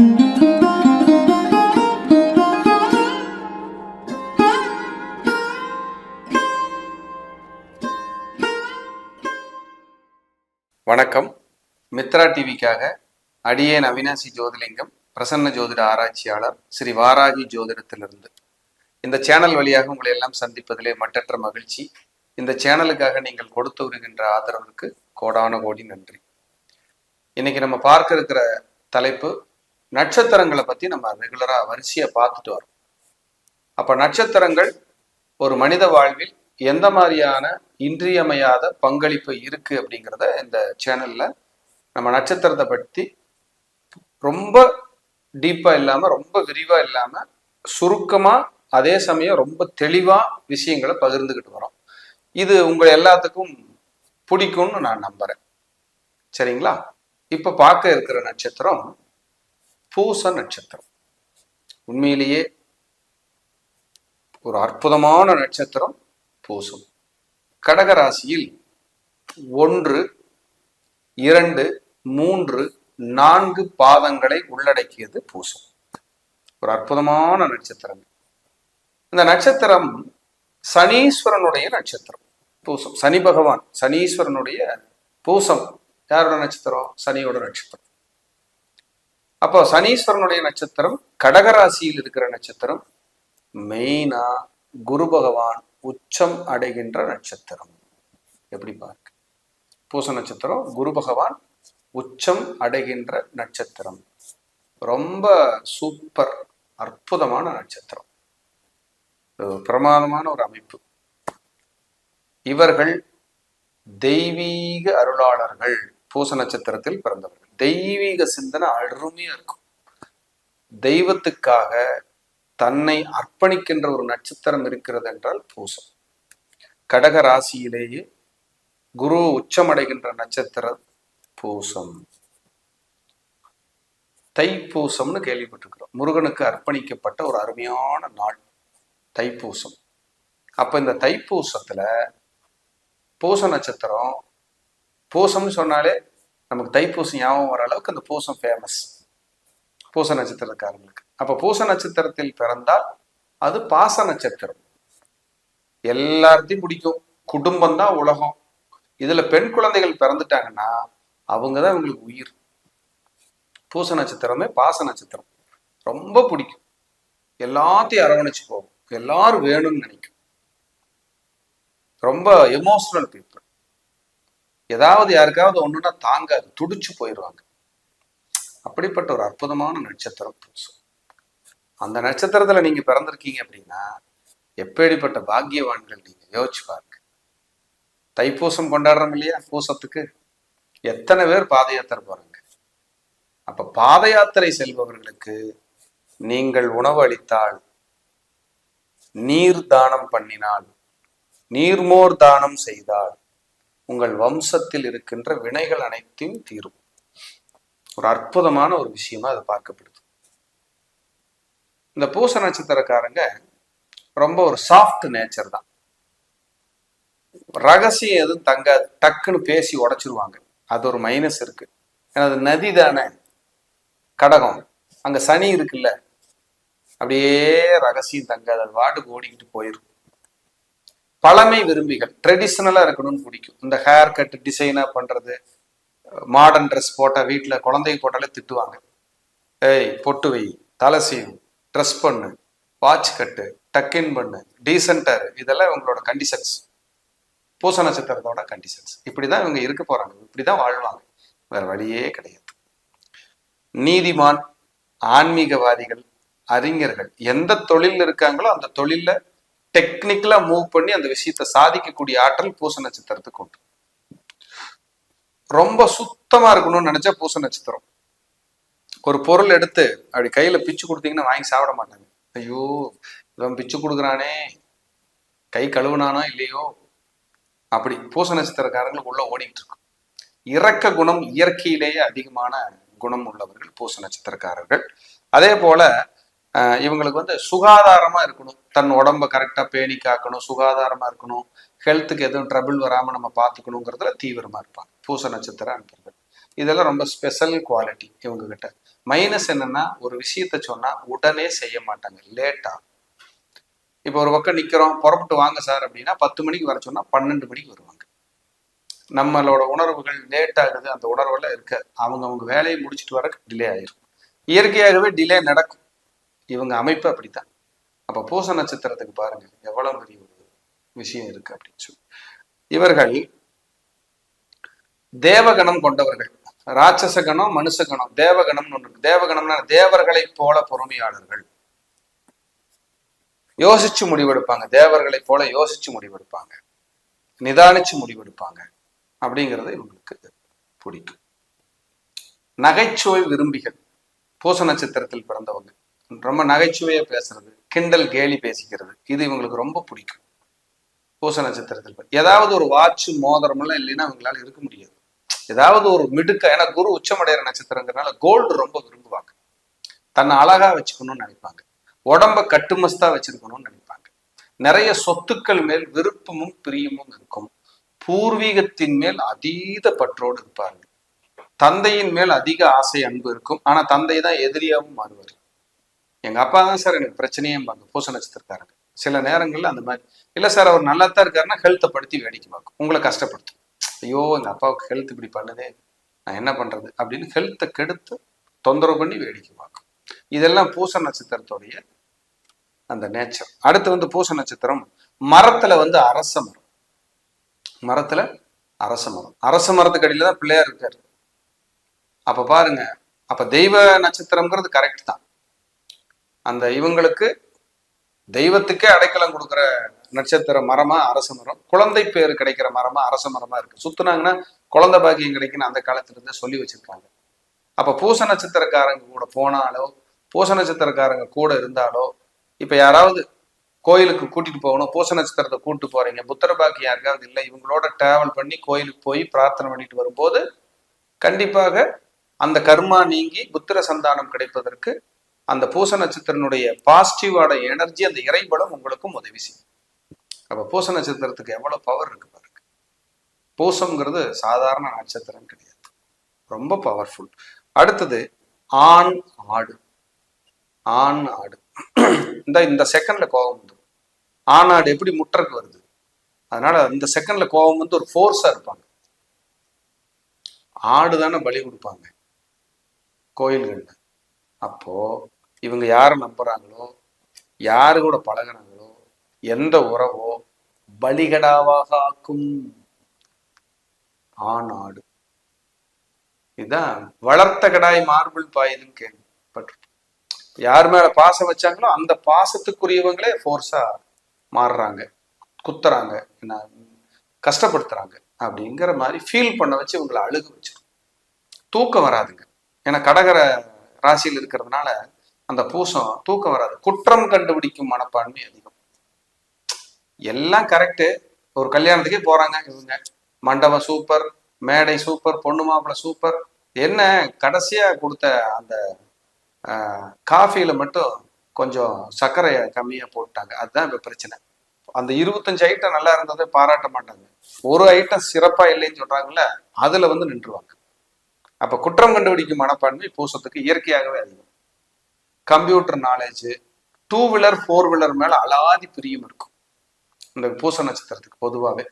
வணக்கம். மித்ரா டிவிக்காக அடியேன் அவினாசி ஜோதிலிங்கம் பிரசன்ன ஜோதிட ஆராய்ச்சியாளர் ஸ்ரீ வாராகி ஜோதிடத்திலிருந்து. இந்த சேனல் வழியாக உங்களை எல்லாம் சந்திப்பதிலே மட்டற்ற மகிழ்ச்சி. இந்த சேனலுக்காக நீங்கள் கொடுத்து வருகின்ற ஆதரவிற்கு கோடான கோடி நன்றி. இன்னைக்கு நம்ம பார்க்க இருக்கிற தலைப்பு நட்சத்திரங்களை பத்தி நம்ம ரெகுலரா வரிசையை பார்த்துட்டு வரோம். அப்ப நட்சத்திரங்கள் ஒரு மனித வாழ்வில் எந்த மாதிரியான இன்றியமையாத பங்களிப்பு இருக்கு அப்படிங்கிறத இந்த சேனல்ல நம்ம நட்சத்திரத்தை பற்றி ரொம்ப டீப்பா இல்லாம ரொம்ப விரிவா இல்லாம சுருக்கமா அதே சமயம் ரொம்ப தெளிவா விஷயங்களை பகிர்ந்துக்கிட்டு வரோம். இது உங்களை எல்லாத்துக்கும் பிடிக்கும்னு நான் நம்புறேன். சரிங்களா? இப்ப பார்க்க இருக்கிற நட்சத்திரம் பூச நட்சத்திரம். உண்மையிலேயே ஒரு அற்புதமான நட்சத்திரம் பூசம். கடகராசியில் ஒன்று இரண்டு மூன்று நான்கு பாதங்களை உள்ளடக்கியது பூசம். ஒரு அற்புதமான நட்சத்திரம். இந்த நட்சத்திரம் சனீஸ்வரனுடைய நட்சத்திரம். பூசம். சனி பகவான் சனீஸ்வரனுடைய பூசம். யாரோட நட்சத்திரம்? சனியோட நட்சத்திரம். அப்போ சனீஸ்வரனுடைய நட்சத்திரம் கடகராசியில் இருக்கிற நட்சத்திரம் மெயினா குரு பகவான் உச்சம் அடைகின்ற நட்சத்திரம். எப்படி பார்க்க பூச நட்சத்திரம் குரு பகவான் உச்சம் அடைகின்ற நட்சத்திரம். ரொம்ப சூப்பர் அற்புதமான நட்சத்திரம். பிரமாதமான ஒரு அமைப்பு. இவர்கள் தெய்வீக அருளாளர்கள் பூச நட்சத்திரத்தில் பிறந்தவர்கள். தெய்வீக சிந்தனை அருமையா இருக்கும். தெய்வத்துக்காக தன்னை அர்ப்பணிக்கின்ற ஒரு நட்சத்திரம் இருக்கிறது என்றால் பூசம். கடக ராசியிலேயே குரு உச்சமடைகின்ற நட்சத்திரம் பூசம். தைப்பூசம்னு கேள்விப்பட்டிருக்கிறோம். முருகனுக்கு அர்ப்பணிக்கப்பட்ட ஒரு அருமையான நாள் தைப்பூசம். அப்ப இந்த தைப்பூசத்துல பூச நட்சத்திரம் பூசம்னு சொன்னாலே நமக்கு தைப்பூசம் ஞாபகம் வர அளவுக்கு அந்த பூசம் ஃபேமஸ் பூச நட்சத்திரக்காரங்களுக்கு. அப்போ பூச நட்சத்திரத்தில் பிறந்தால் அது பாச நட்சத்திரம். எல்லாத்தையும் பிடிக்கும். குடும்பம் தான் உலகம். இதுல பெண் குழந்தைகள் பிறந்துட்டாங்கன்னா அவங்க தான் இவங்களுக்கு உயிர். பூச நட்சத்திரமே பாச நட்சத்திரம். ரொம்ப பிடிக்கும். எல்லாத்தையும் அரவணைச்சு போகும். எல்லாரும் வேணும்னு நினைக்கும். ரொம்ப எமோஷனல் பீப்புள் ஏதாவது யாருக்காவது ஒன்றுன்னா தாங்காது துடிச்சு போயிடுவாங்க. அப்படிப்பட்ட ஒரு அற்புதமான நட்சத்திரம் பூசம் அந்த நட்சத்திரத்துல நீங்க பிறந்திருக்கீங்க அப்படின்னா எப்படிப்பட்ட பாக்கியவான்கள் நீங்க யோசிச்சு பாருங்க. தைப்பூசம் கொண்டாடுறோம் இல்லையா பூசத்துக்கு? எத்தனை பேர் பாத யாத்திரை போறாங்க? அப்ப பாத யாத்திரை செல்பவர்களுக்கு நீங்கள் உணவு அளித்தால் நீர் தானம் பண்ணினால் நீர்மோர் தானம் செய்தால் உங்கள் வம்சத்தில் இருக்கின்ற வினைகள் அனைத்தையும் தீரும். ஒரு அற்புதமான ஒரு விஷயமா அது பார்க்கப்படுது. இந்த பூச நட்சத்திரக்காரங்க ரொம்ப ஒரு சாஃப்ட் நேச்சர் தான். ரகசியம் எதுவும் தங்காது. டக்குன்னு பேசி உடைச்சிருவாங்க. அது ஒரு மைனஸ் இருக்கு. ஏன்னா அது நதி தானே. கடகம். அங்க சனி இருக்குல்ல. அப்படியே ரகசியம் தங்காது. அது வாட்டுக்கு ஓடிக்கிட்டு போயிடும் பழமை விரும்பிகள் ட்ரெடிஷ்னலாக இருக்கணும்னு பிடிக்கும். இந்த ஹேர் கட் டிசைனாக பண்ணுறது மாடர்ன் ட்ரெஸ் போட்டால் வீட்டில் குழந்தை போட்டாலே திட்டுவாங்க. ஏய் பொட்டு வை தலை ட்ரெஸ் பண்ணு வாட்ச் கட்டு டக்கின் பண்ணு டீசென்டர் இதெல்லாம் இவங்களோட கண்டிஷன்ஸ் பூச நட்சத்திரத்தோட கண்டிஷன்ஸ் இப்படி தான் இவங்க இருக்க போறாங்க. இப்படிதான் வாழ்வாங்க. வேறு வழியே கிடையாது. நீதிமான் ஆன்மீகவாதிகள் அறிஞர்கள் எந்த தொழிலில் இருக்காங்களோ அந்த தொழிலில் டெக்னிக்கலா மூவ் பண்ணி அந்த விஷயத்தை சாதிக்கக்கூடிய ஆற்றல் பூச நட்சத்திரத்துக்கு உண்டு. ரொம்ப சுத்தமா இருக்கணும்னு நினைச்சா பூச நட்சத்திரம். ஒரு பொருள் எடுத்து அப்படி கையில பிச்சு கொடுத்தீங்கன்னா வாங்கி சாப்பிட மாட்டாங்க. ஐயோ இவன் பிச்சு கொடுக்குறானே கை கழுவுனானோ இல்லையோ அப்படி பூச நட்சத்திரக்காரங்களுக்கு உள்ள ஓடிட்டு இருக்கும் இறக்க குணம் இயற்கையிலேயே அதிகமான குணம் உள்ளவர்கள் பூச நட்சத்திரக்காரர்கள். அதே போல இவங்களுக்கு வந்து சுகாதாரமா இருக்கணும். தன் உடம்ப கரெக்டா பேணி காக்கணும் சுகாதாரமா இருக்கணும். ஹெல்த்துக்கு எதுவும் ட்ரபிள் வராம நம்ம பார்த்துக்கணுங்கிறதுல தீவிரமா இருப்பாங்க. பூச நட்சத்திர அன்பர்கள். இதெல்லாம் ரொம்ப ஸ்பெஷல் குவாலிட்டி இவங்க கிட்ட மைனஸ் என்னன்னா ஒரு விஷயத்த சொன்னா உடனே செய்ய மாட்டாங்க. லேட்டா இப்போ ஒரு பக்கம் நிக்கிறோம் புறப்பட்டு வாங்க சார் அப்படின்னா பத்து மணிக்கு வர சொன்னா பன்னெண்டு மணிக்கு வருவாங்க. நம்மளோட உணர்வுகள் லேட் ஆகுது அந்த உணர்வுல இருக்க அவங்க அவங்க வேலையை முடிச்சுட்டு வரக்கு டிலே ஆயிரும். இயற்கையாகவே டிலே நடக்கும். இவங்க அமைப்பு அப்படித்தான். அப்ப பூச நட்சத்திரத்துக்கு பாருங்க எவ்வளவு பெரிய ஒரு விஷயம் இருக்கு அப்படின்னு சொல்லி. இவர்கள் தேவகணம் கொண்டவர்கள். ராட்சச கணம் மனுஷ கணம் தேவகணம்னு ஒன்று இருக்கு. தேவகணம்னா தேவர்களை போல பொறுமையாளர்கள். யோசிச்சு முடிவெடுப்பாங்க. தேவர்களை போல யோசிச்சு முடிவெடுப்பாங்க. நிதானிச்சு முடிவெடுப்பாங்க. அப்படிங்கிறது இவங்களுக்கு பிடிக்கும். நகைச்சுவை விரும்பிகள். பூச நட்சத்திரத்தில் பிறந்தவங்க. ரொம்ப நகைச்சுவையா பேசுறது கிண்டல் கேலி பேசிக்கிறது இது இவங்களுக்கு ரொம்ப பிடிக்கும். பூச நட்சத்திரத்தில் ஏதாவது ஒரு வாட்ச் மோதிரம் எல்லாம் இல்லைன்னா அவங்களால இருக்க முடியாது. ஏதாவது ஒரு மிடுக்க ஏன்னா குரு உச்சமடைகிற நட்சத்திரங்கிறனால கோல்டு ரொம்ப விரும்புவாங்க. தன்னை அழகா வச்சுக்கணும்னு நினைப்பாங்க. உடம்ப கட்டுமஸ்தா வச்சிருக்கணும்னு நினைப்பாங்க. நிறைய சொத்துக்கள் மேல் விருப்பமும் பிரியமும் இருக்கும். பூர்வீகத்தின் மேல் அதீத பற்றோடு இருப்பார்கள். தந்தையின் மேல் அதிக ஆசை அன்பு இருக்கும். ஆனா தந்தை தான் எதிரியாவும் மாறுவார். எங்க அப்பா தான் சார் எனக்கு பிரச்சனையேம்பாங்க பூச நட்சத்திரக்காரங்க. சில நேரங்களில் அந்த மாதிரி. இல்லை சார் அவர் நல்லா தான் இருக்காருன்னா ஹெல்த்தை படுத்தி வேடிக்கை பார்க்கும். உங்களை கஷ்டப்படுத்தும். ஐயோ எங்கள் அப்பாவுக்கு ஹெல்த் இப்படி பண்ணுதே. நான் என்ன பண்றது? அப்படின்னு ஹெல்த்தை கெடுத்து தொந்தரவு பண்ணி வேடிக்கை பார்க்கும். இதெல்லாம் பூச நட்சத்திரத்துடைய அந்த நேச்சர் அடுத்து வந்து பூச நட்சத்திரம் மரத்துல வந்து அரச மரம். மரத்துல அரச மரம். அரச மரத்துக்கு அடியில தான் பிள்ளையார் இருக்காரு. அப்ப பாருங்க. அப்ப தெய்வ நட்சத்திரம்ங்கிறது கரெக்ட் தான். அந்த இவங்களுக்கு தெய்வத்துக்கே அடைக்கலம் கொடுக்குற நட்சத்திர மரமா அரச மரம். குழந்தை பேர் கிடைக்கிற மரமா அரச மரமா இருக்கு. சுத்தினாங்கன்னா குழந்தை பாக்கியம் கிடைக்குன்னு அந்த காலத்துல இருந்தே சொல்லி வச்சிருக்காங்க. அப்ப பூச நட்சத்திரக்காரங்க கூட போனாலோ பூச நட்சத்திரக்காரங்க கூட இருந்தாலோ இப்ப யாராவது கோயிலுக்கு கூட்டிட்டு போகணும் பூச நட்சத்திரத்தை கூட்டு போறீங்க புத்திர பாக்கியம் யாருக்காவது இல்லை இவங்களோட டிராவல் பண்ணி கோயிலுக்கு போய் பிரார்த்தனை பண்ணிட்டு வரும்போது கண்டிப்பாக அந்த கர்மா நீங்கி புத்திர சந்தானம் கிடைப்பதற்கு அந்த பூச நட்சத்திரனுடைய பாசிட்டிவான எனர்ஜி அந்த இறைபலம் உங்களுக்கும் உதவி செய்யும். அப்ப பூச நட்சத்திரத்துக்கு எவ்வளவு பவர் இருக்கு பாருங்க. பூசம்ங்கிறது சாதாரண நட்சத்திரம் கிடையாது. ரொம்ப பவர்ஃபுல் அடுத்தது ஆண் ஆடு. ஆண் ஆடு. இந்த இந்த செகண்ட்ல கோபம் வந்துடும் ஆண் ஆடு எப்படி முற்றக்கு வருது? அதனால இந்த செகண்ட்ல கோபம் வந்து ஒரு ஃபோர்ஸா இருப்பாங்க. ஆடு தானே பலி கொடுப்பாங்க. கோயில்கள்ல. அப்போ இவங்க யாரை நம்புறாங்களோ யாரு கூட பழகுறாங்களோ எந்த உறவோ பலிகடாவாக ஆக்கும் ஆநாடு இதுதான் வளர்த்த கடாய் மார்பிள் பாயுதுன்னு கேள்விப்பட்டிருக்கோம் யார் மேல பாசம் வச்சாங்களோ அந்த பாசத்துக்குரியவங்களே ஃபோர்ஸா மாறுறாங்க குத்துறாங்க என்ன கஷ்டப்படுத்துறாங்க அப்படிங்கிற மாதிரி ஃபீல் பண்ண வச்சு இவங்களை அழுக வச்சிடும். தூக்கம் வராதுங்க. ஏன்னா கடகர ராசியில் இருக்கிறதுனால அந்த பூசம் தூக்கம் வராது. குற்றம் கண்டுபிடிக்கும் மனப்பான்மை அதிகம். எல்லாம் கரெக்டு ஒரு கல்யாணத்துக்கே போறாங்க இவங்க. மண்டபம் சூப்பர் மேடை சூப்பர் பொண்ணு மாப்பிள்ள சூப்பர் என்ன கடைசியா கொடுத்த அந்த காஃபியில மட்டும் கொஞ்சம் சர்க்கரையை கம்மியா போட்டாங்க. அதுதான் இப்ப பிரச்சனை. அந்த இருபத்தஞ்சு ஐட்டம் நல்லா இருந்ததை பாராட்ட மாட்டாங்க. ஒரு ஐட்டம் சிறப்பா இல்லைன்னு சொல்றாங்கல்ல அதுல வந்து நின்றுவாங்க. அப்ப குற்றம் கண்டுபிடிக்கும் மனப்பான்மை பூசத்துக்கு இயற்கையாகவே அதிகம். Computer knowledge two wheeler four wheeler மேல அலாதி பிரியம் இருக்கும். இந்த பூச நட்சத்திரத்துக்கு பொதுவாகவே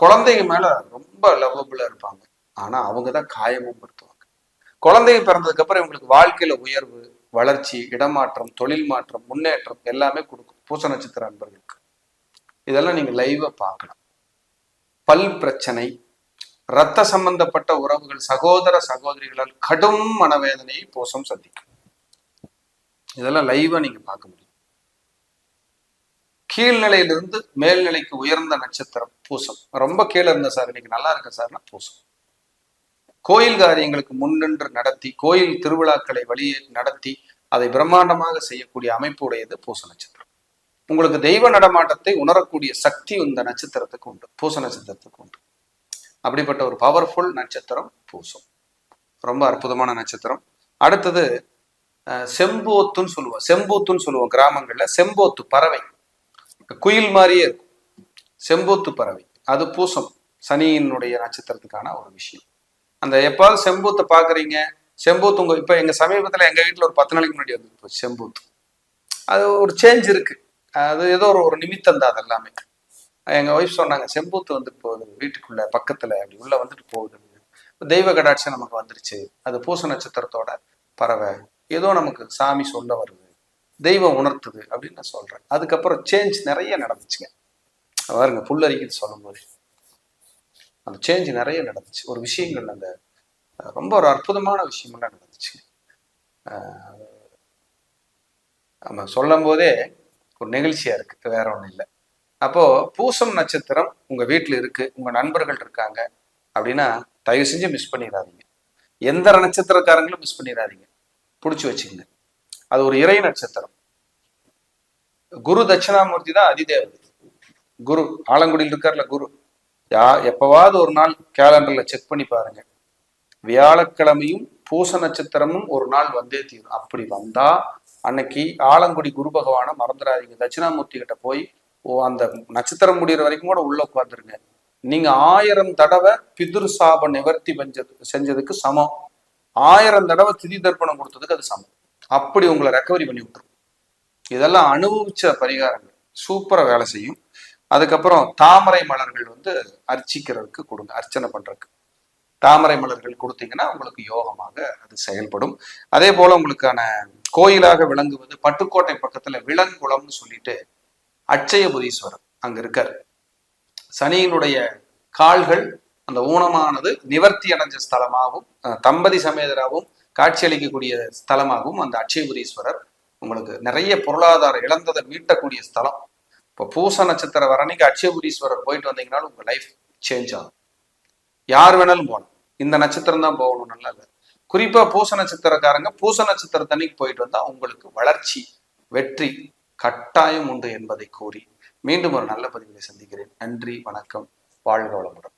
குழந்தைங்க மேல ரொம்ப லவ்வபுளா இருப்பாங்க. ஆனா அவங்க தான் காயமும் படுத்துவாங்க. குழந்தைங்க பிறந்ததுக்கு அப்புறம் இவங்களுக்கு வாழ்க்கையில உயர்வு வளர்ச்சி இடமாற்றம் தொழில் மாற்றம் முன்னேற்றம் எல்லாமே கொடுக்கும். பூச நட்சத்திர அன்பர்களுக்கு. இதெல்லாம் நீங்க லைவா பார்க்கலாம். பல் பிரச்சனை ரத்த சம்பந்தப்பட்ட உறவுகள் சகோதர சகோதரிகளால் கடும் மனவேதனையை பூசம் சந்திக்கும். இதெல்லாம் லைவா நீங்க பார்க்க முடியும். கீழ்நிலையிலிருந்து மேல்நிலைக்கு உயர்ந்த நட்சத்திரம் பூசம். ரொம்ப கீழே இருந்த சார் இன்னைக்கு நல்லா இருக்க சார்னா பூசம். கோயில் காரியங்களுக்கு முன்னின்று நடத்தி கோயில் திருவிழாக்களை வழியே நடத்தி அதை பிரம்மாண்டமாக செய்யக்கூடிய அமைப்பு உடையது பூச நட்சத்திரம். உங்களுக்கு தெய்வ நடமாட்டத்தை உணரக்கூடிய சக்தி இந்த நட்சத்திரத்துக்கு உண்டு. பூச நட்சத்திரத்துக்கு உண்டு. அப்படிப்பட்ட ஒரு பவர்ஃபுல் நட்சத்திரம் பூசம். ரொம்ப அற்புதமான நட்சத்திரம். அடுத்தது செம்போத்துன்னு சொல்லுவோம். செம்பூத்துன்னு சொல்லுவோம் கிராமங்களில். செம்போத்து பறவை. குயில் மாதிரியே இருக்கும். செம்போத்து பறவை. அது பூசம். சனியினுடைய நட்சத்திரத்துக்கான ஒரு விஷயம். அந்த எப்பாவது செம்பூத்தை பார்க்குறீங்க செம்பூத்து உங்கள் இப்போ எங்கள் சமீபத்தில் எங்கள் வீட்டில் ஒரு பத்து நாளைக்கு முன்னாடி வந்து போச்சு செம்பூத்து. அது ஒரு சேஞ்ச் இருக்குது அது ஏதோ ஒரு ஒரு நிமித்தம் தான் அது எல்லாமே எங்கள் ஒய்ஃப் சொன்னாங்க செம்பூத்து வந்துட்டு போகுது. வீட்டுக்குள்ளே பக்கத்தில் அப்படி உள்ளே வந்துட்டு போகுது. தெய்வ கடாட்சம் நமக்கு வந்துருச்சு. அது பூச நட்சத்திரத்தோட பறவை. ஏதோ நமக்கு சாமி சொல்ல வருது தெய்வம் உணர்த்துது அப்படின்னு நான் சொல்கிறேன் அதுக்கப்புறம் சேஞ்ச் நிறைய நடந்துச்சுங்க. பாருங்க புல்லரிக்குது சொல்லும்போது. அந்த சேஞ்ச் நிறைய நடந்துச்சு. ஒரு விஷயங்கள் அந்த ரொம்ப ஒரு அற்புதமான விஷயமெல்லாம் நடந்துச்சு. நம்ம சொல்லும் போதே ஒரு நிகழ்ச்சியாக இருக்கு. வேற ஒன்றும் இல்லை. அப்போது பூசம் நட்சத்திரம் உங்கள் வீட்டில் இருக்கு உங்கள் நண்பர்கள் இருக்காங்க அப்படின்னா தயவு செஞ்சு மிஸ் பண்ணிடாதீங்க. எந்த நட்சத்திரக்காரங்களும் மிஸ் பண்ணிடாதீங்க. பிடிச்சி வச்சுங்க அது ஒரு இறை நட்சத்திரம். குரு தட்சிணாமூர்த்தி தான் அதிதேவதை குரு ஆலங்குடியில் இருக்கார்ல குரு. யா எப்பவாவது ஒரு நாள் கேலண்டர்ல செக் பண்ணி பாருங்க. வியாழக்கிழமையும் பூச நட்சத்திரமும் ஒரு நாள் வந்தே தீரும். அப்படி வந்தா அன்னைக்கு ஆலங்குடி குரு பகவானை மறந்துடாதீங்க. தட்சிணாமூர்த்தி கிட்ட போய் ஓ அந்த நட்சத்திரம் முடிகிற வரைக்கும் கூட உள்ள உட்காந்துருங்க நீங்க ஆயிரம் தடவை பிதுர் சாப நிவர்த்தி செஞ்சதுக்கு சமம். ஆயிரம் தடவை திதி தர்ப்பணம் கொடுத்ததுக்கு அது சமம். அப்படி உங்களை ரெக்கவரி பண்ணி விட்டுரும். இதெல்லாம் அனுபவிச்ச பரிகாரங்கள். சூப்பரா வேலை செய்யும். அதுக்கப்புறம் தாமரை மலர்கள் வந்து அர்ச்சிக்கிறதுக்கு கொடுங்க அர்ச்சனை பண்றதுக்கு. தாமரை மலர்கள் கொடுத்தீங்கன்னா உங்களுக்கு யோகமாக அது செயல்படும். அதே போல உங்களுக்கான கோயிலாக விளங்குவது பட்டுக்கோட்டை பக்கத்துல விலங்குளம்னு சொல்லிட்டு அட்சயபுரீஸ்வரர் அங்க இருக்கார். சனியினுடைய கால்கள் அந்த ஊனமானது நிவர்த்தி அடைஞ்ச ஸ்தலமாகவும் அஹ், தம்பதி சமேதராகவும் காட்சியளிக்கக்கூடிய ஸ்தலமாகவும் அந்த அட்சயபுரீஸ்வரர் உங்களுக்கு நிறைய பொருளாதார இழந்ததை மீட்டக்கூடிய ஸ்தலம். இப்போ பூச நட்சத்திரம் வர அன்னைக்கு அட்சயபுரீஸ்வரர் போயிட்டு வந்தீங்கனாலும் உங்க லைஃப் சேஞ்ச் ஆகும். யார் வேணாலும் போகலாம் இந்த நட்சத்திரம் தான் போகணும் நல்லா இல்லை. குறிப்பா பூச நட்சத்திரக்காரங்க பூச நட்சத்திரத்தன்னைக்கு போயிட்டு வந்தால் உங்களுக்கு வளர்ச்சி வெற்றி கட்டாயம் உண்டு என்பதை கூறி மீண்டும் ஒரு நல்ல பதிவுகளை சந்திக்கிறேன். நன்றி வணக்கம். வாழ்க வளமுடன்.